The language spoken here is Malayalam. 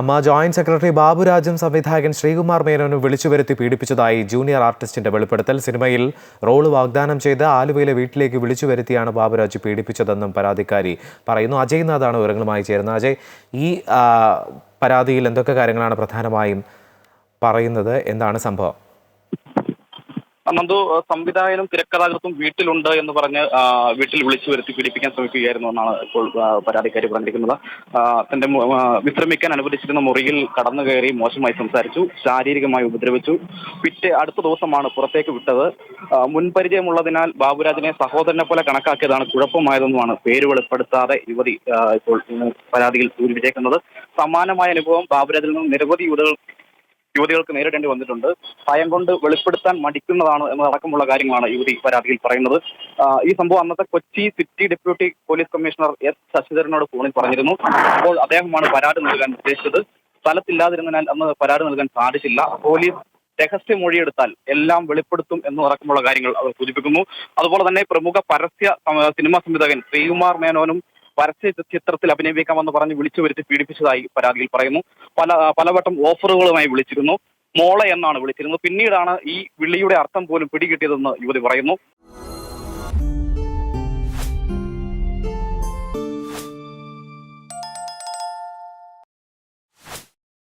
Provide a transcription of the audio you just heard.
അമ്മ ജോയിന്റ് സെക്രട്ടറി ബാബുരാജും സംവിധായകൻ ശ്രീകുമാർ മേനോനും വിളിച്ചു വരുത്തി പീഡിപ്പിച്ചതായി ജൂനിയർ ആർട്ടിസ്റ്റിന്റെ വെളിപ്പെടുത്തൽ. സിനിമയിൽ റോൾ വാഗ്ദാനം ചെയ്ത് ആലുവയിലെ വീട്ടിലേക്ക് വിളിച്ചു വരുത്തിയാണ് ബാബുരാജ് പീഡിപ്പിച്ചതെന്നും പരാതിക്കാരി പറയുന്നു. അജയ് നാഥാണ് വിവരങ്ങളുമായി ചേരുന്നത്. അജയ് ഈ പരാതിയിൽ എന്തൊക്കെ കാര്യങ്ങളാണ് പ്രധാനമായും പറയുന്നത്? എന്താണ് സംഭവം? നന്ദു സംവിധായകനും തിരക്കഥാകൃത്തും വീട്ടിലുണ്ട് എന്ന് പറഞ്ഞ് വീട്ടിൽ വിളിച്ചു വരുത്തി പീഡിപ്പിക്കാൻ ശ്രമിക്കുകയായിരുന്നു എന്നാണ് ഇപ്പോൾ പരാതിക്കാരി പറഞ്ഞിരിക്കുന്നത്. തന്റെ വിശ്രമിക്കാൻ അനുവദിച്ചിരുന്ന മുറിയിൽ കടന്നു കയറി മോശമായി സംസാരിച്ചു ശാരീരികമായി ഉപദ്രവിച്ചു. പിറ്റേ അടുത്ത ദിവസമാണ് പുറത്തേക്ക് വിട്ടത്. മുൻപരിചയമുള്ളതിനാൽ ബാബുരാജിനെ സഹോദരനെ പോലെ കണക്കാക്കിയതാണ് കുഴപ്പമായതെന്നുമാണ് പേര് വെളിപ്പെടുത്താതെ യുവതി ഇപ്പോൾ പരാതിയിൽ സൂചിപ്പിച്ചേക്കുന്നത് സമാനമായ അനുഭവം ബാബുരാജിൽ നിന്നും നിരവധി യുവതികൾ യുവതികൾക്ക് നേരിടേണ്ടി വന്നിട്ടുണ്ട്. ഭയം കൊണ്ട് വെളിപ്പെടുത്താൻ മടിക്കുന്നതാണ് എന്നതടക്കമുള്ള കാര്യങ്ങളാണ് യുവതി പരാതിയിൽ പറയുന്നത്. ഈ സംഭവം അന്നത്തെ Kochi city deputy police commissioner S ശശിധരനോട് ഫോണിൽ പറഞ്ഞിരുന്നു. അപ്പോൾ അദ്ദേഹമാണ് പരാതി നൽകാൻ ഉദ്ദേശിച്ചത്. സ്ഥലത്തില്ലാതിരുന്നതിനാൽ അന്ന് പരാതി നൽകാൻ സാധിച്ചില്ല. പോലീസ് രഹസ്യ മൊഴിയെടുത്താൽ എല്ലാം വെളിപ്പെടുത്തും എന്നതടക്കമുള്ള കാര്യങ്ങൾ അവർ സൂചിപ്പിക്കുന്നു. അതുപോലെ തന്നെ പ്രമുഖ പരസ്യ സിനിമാ സംവിധായകൻ ശ്രീകുമാർ മേനോനും പരസ്യ ചിത്രത്തിൽ അഭിനയിക്കാമെന്ന് പറഞ്ഞ് വിളിച്ചു വരുത്തി പീഡിപ്പിച്ചതായി പരാതിയിൽ പറയുന്നു. പല പലവട്ടം ഓഫറുകളുമായി വിളിച്ചിരുന്നു. മോളെ എന്നാണ് വിളിച്ചിരുന്നത്. പിന്നീടാണ് ഈ വിളിയുടെ അർത്ഥം പോലും പിടികിട്ടിയതെന്ന് യുവതി പറയുന്നു.